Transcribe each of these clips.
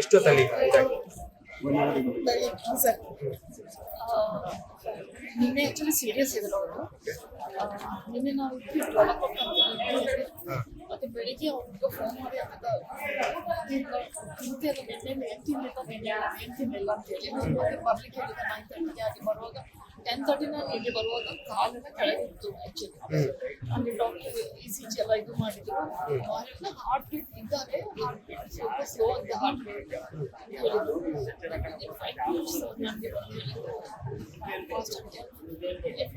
ಎಷ್ಟೊತ್ತಲ್ಲಿ ಇದಾಗಿ ಬೆಳಿಗ್ಗೆ ಸರ್ ನಿನ್ನೆ ಆಕ್ಚುಲಿ ಸೀರಿಯಸ್ ಇದ್ರು ಅವರು. ನಿನ್ನೆ ನಾವು ಮತ್ತೆ ಬೆಳಿಗ್ಗೆ ಅವ್ರಿಗೆ ಫೋನ್ ಮಾಡಿ ಅವಾಗ ತಿಂತಿಲ್ಲ ನಿನ್ನೆ ಏನ್ ತಿನ್ನಿಲ್ಲ ನಿನ್ನೆ ಏನ್ ತಿನ್ನಿಲ್ಲ ಅಂತ ಹೇಳಿ. ನಾನು ಬರ್ಲಿಕ್ಕೆ ಹೇಳಿದೆ ನೈನ್ ತರ್ಟಿಗೆ ಆಗಿ ಬರುವಾಗ ಟೆನ್ ತರ್ಟಿ ನಾನು ಇಲ್ಲಿ ಬರುವಾಗ ಕಾಲೆಲ್ಲ ಕೆಳಗಿತ್ತು ಆಕ್ಚುಲಿ ಅಲ್ಲಿ. ಡಾಕ್ಟರ್ ಇ ಸಿ ಜಿ ಎಲ್ಲ ಇದು ಮಾಡಿದ್ರು. ಹಾರ್ಟ್ ಬೀಟ್ ಇದ್ದಾರೆ. ಹಾರ್ಟ್ ಬೀಟ್ ಸ್ವಲ್ಪ ಸ್ಲೋ ಅಂತ ಹಾರ್ಟ್ ಬೀಟ್ ಹೇಳಿದ್ರು ಫೈವ್ ಮಿನಿಟ್ಸ್ ನನಗೆ ಬಂದು ಹೇಳಿದ್ರು ಫಾಸ್ಟ್ ಎಷ್ಟೊತ್ತಾಗಿಂದ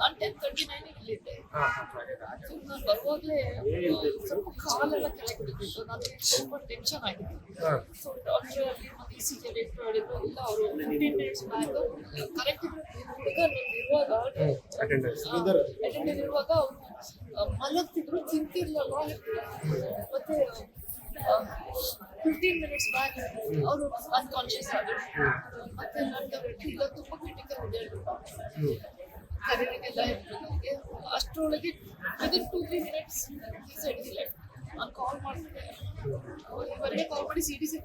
ನಾನು ಟೆನ್ ತರ್ಟಿ ನೈನ್ ಇಲ್ಲಿದ್ದೆ ನಾನು ಬರುವಾಗಲೇ ಸ್ವಲ್ಪ ಕಾಲೆಲ್ಲ ಕೆಳಗೆ ಬಿದ್ದಿತ್ತು. ನನಗೆ ಸ್ವಲ್ಪ ಟೆನ್ಷನ್ ಆಗಿತ್ತು. ಸೊ ಡಾಕ್ಟರ್ ಅಲ್ಲಿ ಮತ್ತೆ ಇ ಸಿ ಜಿ ರೇಟ್ ಮಾಡಿದ್ರು ಇಲ್ಲ ಅವರು ಫಿಫ್ಟೀನ್ ಮಿನಿಟ್ಸ್ ಬ್ಯಾಕ್ ಕರೆಕ್ಟ್ ಹುಡುಗ ಇರುವಾಗ ಅಟೆಂಡೆನ್ಸ್ ಅಟೆಂಡರ್ ಇರುವಾಗ ಅವರು ಮಲಗ್ತಿದ್ರು. ತಿಂತಿರ್ಲಿಲ್ಲ ಮತ್ತೆ ಫಿಫ್ಟೀನ್ ಮಿನಿಟ್ಸ್ ಬ್ಯಾಕ್ ಅವರು ಅನ್ಕಾನ್ಶಿಯಸ್ ಆದರು. ಮತ್ತೆ ನನಗೆ ಇಲ್ಲ ತುಂಬ ಕ್ರಿಟಿಕಲ್ ಇದೆ. ನನಗೆ ಅಷ್ಟರೊಳಗೆ within two three minutes side ಇಲ್ಲ ನಾನು ಕಾಲ್ ಮಾಡ್ತಿದ್ದೆ. ಇವರಿಗೆ ಕಾಲ್ ಮಾಡಿ ಸಿ ಡಿ ಸಿ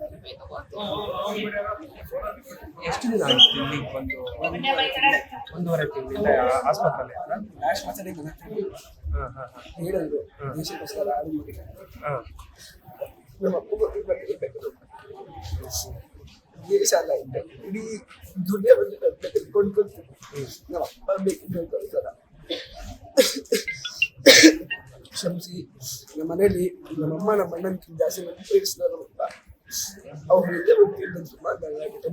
ಎಷ್ಟು ದಿನ ಆಯ್ತು ಇಲ್ಲಿಗೆ ಬಂದು? ಒಂದೂವರೆ ತಿಂಗಳಿಂದ ಆಸ್ಪತ್ರೆಯಲ್ಲಿ ಲಾಸ್ಟ್ ಮಾತಾಡಿ ಹಾ ಹಾ ಹೇಳಿದ್ರು ದೇಶಕ್ಕೋಸ್ಕರ ಹಾ. ನಮ್ಮ ಅಪ್ಪ ಬರ್ಬೇಕು ದೇಶ ಅಲ್ಲ ಇದ್ದೆ ಇಡೀ ದುನಿಯಾ ಬಂದು ತೆಗೆದುಕೊಂಡು ಕೂತು ನಮ್ಮ ಅಪ್ಪ ಬೇಕಿದ್ದಕ್ಕೋಸ್ಕರ ಕ್ಷಮಿಸಿ ನಮ್ಮ ಮನೇಲಿ ನಮ್ಮಮ್ಮ ನಮ್ಮ ಅಣ್ಣನ ಜಾಸ್ತಿ ನನ್ನ ಪ್ರೀತಿಸಿದವರು ಅಂತ ಅವ್ರು ಹಿಂದೆ ಬಂದಿದ್ದು ಸುಮಾರು ಬೆಳಗಾಗಿದೆ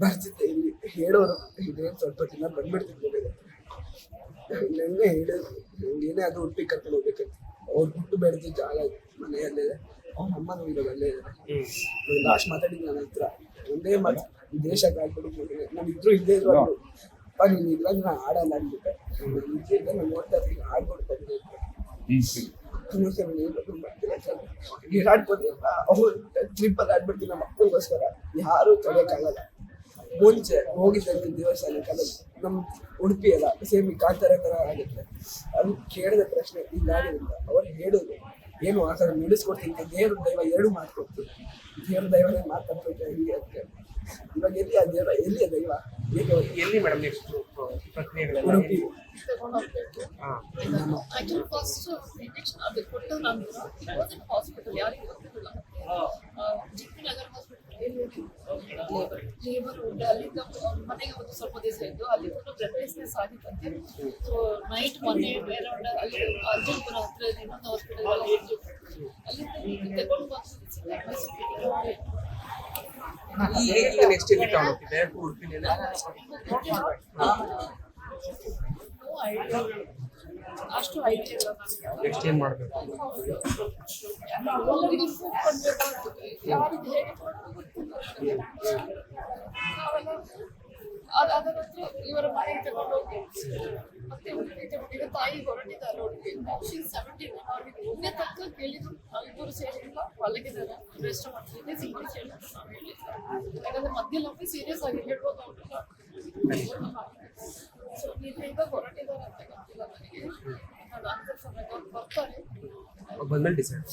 ಬರ್ತಿದ್ದೆ ಇಲ್ಲಿ ಹೇಳೋರು ಇದೇನು ಸ್ವಲ್ಪ ದಿನ ಬಂದ್ಬಿಡ್ತಿದ್ದೆ ಬೇಗ ನೆನ್ನೆ ಹೇಳಿದ್ರು ಏನೇ ಅದು ಉಡುಪಿ ಕರ್ಕೊಂಡು ಹೋಗ್ಬೇಕಂತ ಅವ್ರು ಹುಟ್ಟು ಬೆಳೆದ ಜಾಗ ಮನೆಯಲ್ಲೇ ಅವ್ರ ಅಮ್ಮನೂ ಇರೋದು ಅಲ್ಲೇ ಇದ್ದಾರೆ ಲಾಸ್ಟ್ ಮಾತಾಡಿದ್ದು ನನ್ನ ಹತ್ರ ಒಂದೇ ಮಾತು ದೇಶ ಕಾಯ್ಕೊಂಡು ನಾನು ಇದ್ರು ಇಲ್ಲೇ ಇದ್ರು. ಅಪ್ಪ ನೀನು ಇಲ್ಲ ನಾನು ಆಡಲ್ಲ ಅಂದ್ಬಿಟ್ಟೆ. ನಾನು ಇದ್ದೇ ಇದ್ದೆ ನಾನು ನೋಡ್ತಾ ಇರ್ತೀನಿ ಆಡ್ಕೊಡ್ತಾ ಇದ್ದೀನಿ ವಿರಾಟ್ ಕೊಹ್ಲಿ ಅವ್ರು ಟ್ರಿಪ್ಪಲ್ಲಿ ಆಡ್ಬಿಡ್ತೀನಿ ನಮ್ಮ ಮಕ್ಕಳಿಗೋಸ್ಕರ ಯಾರು ತಡೆಯೋಕ್ಕಾಗಲ್ಲ ಮುಂಚೆ ಹೋಗಿದ್ದಂತೆ ದೇವಸ್ಥಾನಕ್ಕೆಲ್ಲ ನಮ್ಮ ಉಡುಪಿ ಅಲ್ಲ ಸೇಮ್ ಕಾಂತಾರ ಥರ ಆಗುತ್ತೆ ಅದು ಕೇಳಿದ ಪ್ರಶ್ನೆ ಇಲ್ಲಾಗಿಲ್ಲ ಅವ್ರು ಹೇಳೋದು ಏನು ಆ ಥರ ನಡೆಸ್ಕೊಡ್ತೀನಿ ದೇವ್ರ ದೈವ ಎರಡು ಮಾಡ್ಕೊಡ್ತೀನಿ ದೇವ್ರ ದೈವನೇ ಮಾತಾಡ್ಬೇಕು ಹಿಂಗೆ ಅಂತ. ಇವಾಗ ಎಲ್ಲಿ ಆ ದೇವ ಎಲ್ಲಿ ಆ ದೈವ? ಎಲ್ಲಿ ಮೇಡಮ್ ನೆಕ್ಸ್ಟ್ ಪ್ರಕ್ರಿಯೆಗಳೆಲ್ಲ ಉಡುಪಿ. ತಗೊಂಡು ಹೋಗ್ಬೇಕು ಹಾ. ಆಕ್ಚುಲಿ ಫಸ್ಟ್ ಇಂಜೆಕ್ಷನ್ ಅದು ಕೊಟ್ಟ ನಂತರ ಹಾಸ್ಪಿಟಲ್ ಯಾರಿಗೆ ಗೊತ್ತಿರಲಿಲ್ಲ G P Nagar hospital road ಅಲ್ಲಿಂದ ಮನೆಗೆ ಒಂದು ಸ್ವಲ್ಪ ದಿವಸ ಇದ್ದು ಅಲ್ಲಿ ಕೂಡ ಬ್ರೆತ್ಲೆಸ್ನೆಸ್ ಆಗಿತ್ತಂತೆ ಸೊ ನೈಟ್ ಮೊನ್ನೆ ಬೇರೆ ಅಲ್ಲಿ ಅರ್ಜುನ್ಪುರ ಹತ್ರ ಇನ್ನೊಂದು ಹಾಸ್ಪಿಟಲ್ ಅಲ್ಲಿ ಈಗ ನೆಕ್ಸ್ಟ್ ಅಷ್ಟು ಐಡಿಯಾ ಎಕ್ಸ್ಚೇಂಜ್ ಮಾಡಬೇಕು ಗೊತ್ತಿಲ್ಲ ನಾವೆಲ್ಲ ಅದ್ ಅದರ ಹತ್ರ ಇವರ ಮನೆಗೆ ತಗೊಂಡೋಗಿ ಮತ್ತೆ ತಾಯಿ ಹೊರಟಿದ್ದಾರೆ ಹುಡುಗಿ ಶಿ ಸೆವೆಂಟೀನ್ ಅವ್ರಿಗೆ ಮುಂದೆ ತಕ್ಕ ಕೇಳಿದ್ರು ನಾವಿಬ್ಬರು ರೆಸ್ಟ್ ಮಾಡ್ತಿದ್ದೆ ಸೀರಿಯಸ್ ಹೇಳಿದ್ರು ನಾವು ಹೇಳಿಲ್ಲ ಸೀರಿಯಸ್ ಆಗಿ ಹೇಳ್ಬೋದು ಸೊ ಈಗ ಹೊರಟಿದ್ದಾರೆ ಬರ್ತಾರೆ ಬಂದ್ಮೇಲೆ ಡಿಸೈಡ್